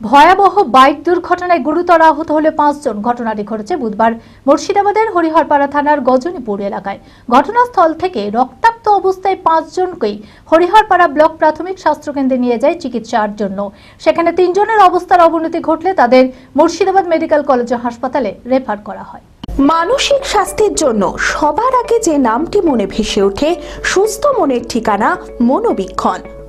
ভয়াবহ বাইক দুর্ঘটনায় গুরুতর আহত হলে পাঁচজন। ঘটনাটি ঘটেছে বুধবার মুর্শিদাবাদের হরিহরপাড়া থানার গজনীপুর এলাকায়। ঘটনাস্থল থেকে রক্তাক্ত অবস্থায় পাঁচজনকেই হরিহরপাড়া ব্লক প্রাথমিক স্বাস্থ্যকেন্দ্রে নিয়ে যায় চিকিৎসার জন্য। সেখানে তিনজনের অবস্থার অবনতি ঘটলে তাদের মুর্শিদাবাদ মেডিকেল কলেজ ও হাসপাতালে রেফার করা হয়। মানসিক স্বাস্থ্যের জন্য সবার আগে যে নামটি মনে ভেসে ওঠে, সুস্থ মনের ঠিকানা মনোবীক্ষণ।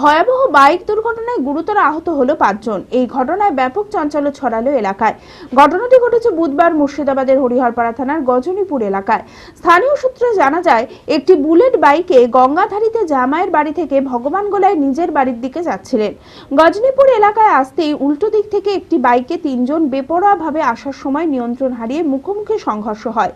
ভয়াবহ বাইক দুর্ঘটনায় গুরুতর আহত হলো পাঁচজন। এই ঘটনায় ব্যাপক চাঞ্চল্য ছড়ালো এলাকায়। ঘটনাটি ঘটেছে বুধবার মুর্শিদাবাদের হরিহরপাড়া থানার গজনীপুর এলাকায়। স্থানীয় সূত্রে জানা যায়, একটি বুলেট বাইকে গঙ্গাধারীতে জামাইয়ের বাড়ি থেকে ভগবান গোলায় নিজের বাড়ির দিকে যাচ্ছিলেন। গজনীপুর এলাকায় আসতেই উল্টো দিক থেকে একটি বাইকে তিনজন বেপরোয়াভাবে আসার সময় নিয়ন্ত্রণ হারিয়ে মুখোমুখি সংঘর্ষ হয়।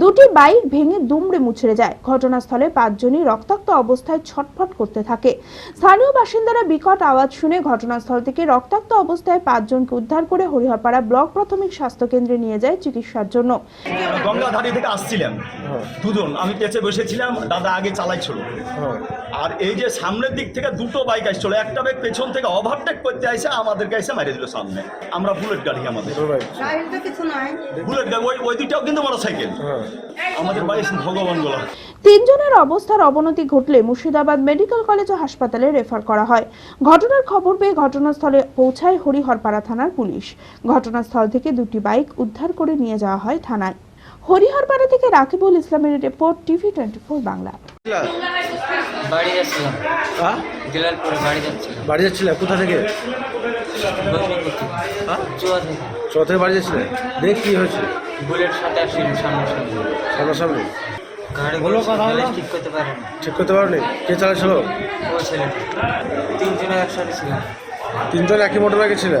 দুটি বাইক ভেঙে দুমড়ে মুচড়ে যায়। ঘটনাস্থলে পাঁচজনই রক্তাক্ত অবস্থায় ছটফট করতে থাকে। স্থানীয় বাসিন্দারা বিকট আওয়াজ শুনে ঘটনাস্থল থেকে রক্তাক্ত অবস্থায় পাঁচজনকে উদ্ধার করে হরিহরপাড়া ব্লক প্রাথমিক স্বাস্থ্য কেন্দ্রে নিয়ে যায় চিকিৎসার জন্য। গঙ্গাধারী থেকে আসছিলাম দুজন। আমি পেছে বসেছিলাম দাদা আগে চালাইছিল আর এই যে সামনের দিক থেকে দুটো বাইক আসছিল একটা বাইক পেছন থেকে ওভারটেক করতে আইসে আমাদেরকে এসে মেরে দিল সামনে। আমরা বুলেট গাড়ি আমাদের। বুলেট গাড়ি ওই ওই দুইটাও কিন্তু মোটর সাইকেল আমাদের ভগবান গোলা তিনজনের অবস্থার অবনতি ঘটলে মুর্শিদাবাদ মেডিকেল কলেজ ও হাসপাতালে রেফার করা হয়। ঘটনার খবর পেয়ে ঘটনাস্থলে পৌঁছায় হরিহরপাড়া থানার পুলিশ। ঘটনাস্থল থেকে দুটি বাইক উদ্ধার করে নিয়ে যাওয়া হয় থানায়। হরিহরপাড়া থেকে রাকিবুল ইসলামের report TV twenty four Bangla. বাড়ি যাচ্ছিলাম। হ্যাঁ? বাড়ি যাচ্ছিলাম। বাড়ি যাচ্ছিলে? কোথা থেকে? হ্যাঁ? চুয়া থেকে। বাড়ি যাচ্ছিলে? দেখ কি হয়েছে? বুলেট সাথে আসছিল সামনে সামনে সামনাসামনি গাড়িগুলো চালালে ঠিক করতে পারে না। ঠিক করতে পারোনি কে চালাচ্ছিল? ও ছেলেটা। তিনজনে একসাথে ছিলাম। তিনজন একই মোটর বাইকে ছিলে?